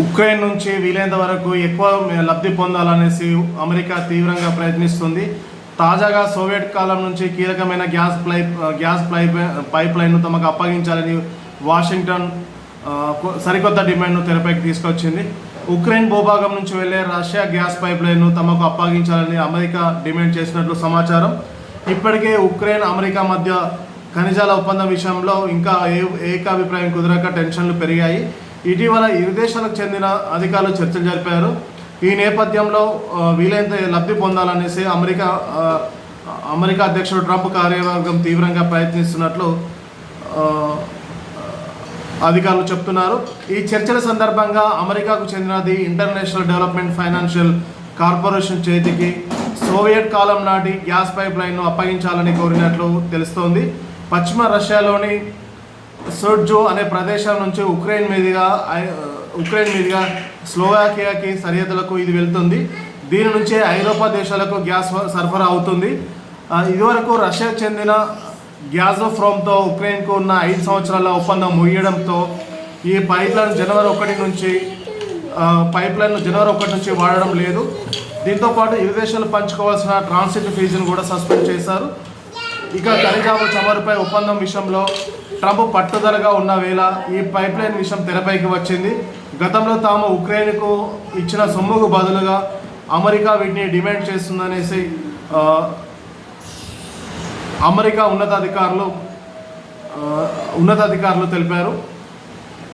Ukraine నుంచి వీలైనంత వరకు ఎక్కువ లబ్ధి పొందాలనేసి అమెరికా తీవ్రంగా ప్రయత్నిస్తుంది. తాజాగా సోవియట్ కాలం నుంచి కీలకమైన గ్యాస్ ప్లై గ్యాస్ ప్లై పైప్ లైన్ను తమకు అప్పగించాలని వాషింగ్టన్ సరికొత్త డిమాండ్ను తెరపైకి తీసుకొచ్చింది. ఉక్రెయిన్ భూభాగం నుంచి వెళ్ళే రష్యా గ్యాస్ పైప్ లైన్ను తమకు అప్పగించాలని అమెరికా డిమాండ్ చేసినట్లు సమాచారం. ఇప్పటికే ఉక్రెయిన్ అమెరికా మధ్య ఖనిజాల ఒప్పందం విషయంలో ఇంకా ఏ ఏకాభిప్రాయం కుదరక టెన్షన్లు పెరిగాయి. ఇటీవల ఇరు దేశాలకు చెందిన అధికారులు చర్చలు జరిపారు. ఈ నేపథ్యంలో వీలైనంత లబ్ధి పొందాలనేసి అమెరికా అమెరికా అధ్యక్షుడు ట్రంప్ కార్యవర్గం తీవ్రంగా ప్రయత్నిస్తున్నట్లు అధికారులు చెప్తున్నారు. ఈ చర్చల సందర్భంగా అమెరికాకు చెందినది ఇంటర్నేషనల్ డెవలప్మెంట్ ఫైనాన్షియల్ కార్పొరేషన్ చేతికి సోవియట్ కాలం నాటి గ్యాస్ పైప్ లైన్ను అప్పగించాలని కోరినట్లు తెలుస్తోంది. పశ్చిమ రష్యాలోని సర్జో అనే ప్రదేశం నుంచి ఉక్రెయిన్ మీదుగా ఐ- ఉక్రెయిన్ మీదుగా స్లోవాకియాకి సరిహద్దులకు ఇది వెళ్తుంది. దీని నుంచే ఐరోపా దేశాలకు గ్యాస్ సరఫరా అవుతుంది. ఇదివరకు రష్యాకు చెందిన గ్యాజోఫ్రోమ్తో ఉక్రెయిన్కు ఉన్న ఐదు సంవత్సరాల ఒప్పందం ముగియడంతో ఈ పైప్లైన్ జనవరి ఒకటి నుంచి పైప్లైన్ జనవరి ఒకటి నుంచి వాడడం లేదు. దీంతో పాటు ఇరు దేశాలు పంచుకోవాల్సిన ట్రాన్సిట్ ఫీజును కూడా సస్పెండ్ చేశారు. ఇక ఖనిజాము చమురుపై ఒప్పందం విషయంలో ట్రంప్ పట్టుదలగా ఉన్న వేళ ఈ పైప్లైన్ విషయం తెరపైకి వచ్చింది. గతంలో తాము ఉక్రెయిన్కు ఇచ్చిన సొమ్ముకు బదులుగా అమెరికా వీటిని డిమాండ్ చేస్తుందనేసి అమెరికా ఉన్నతాధికారులు ఉన్నతాధికారులు తెలిపారు.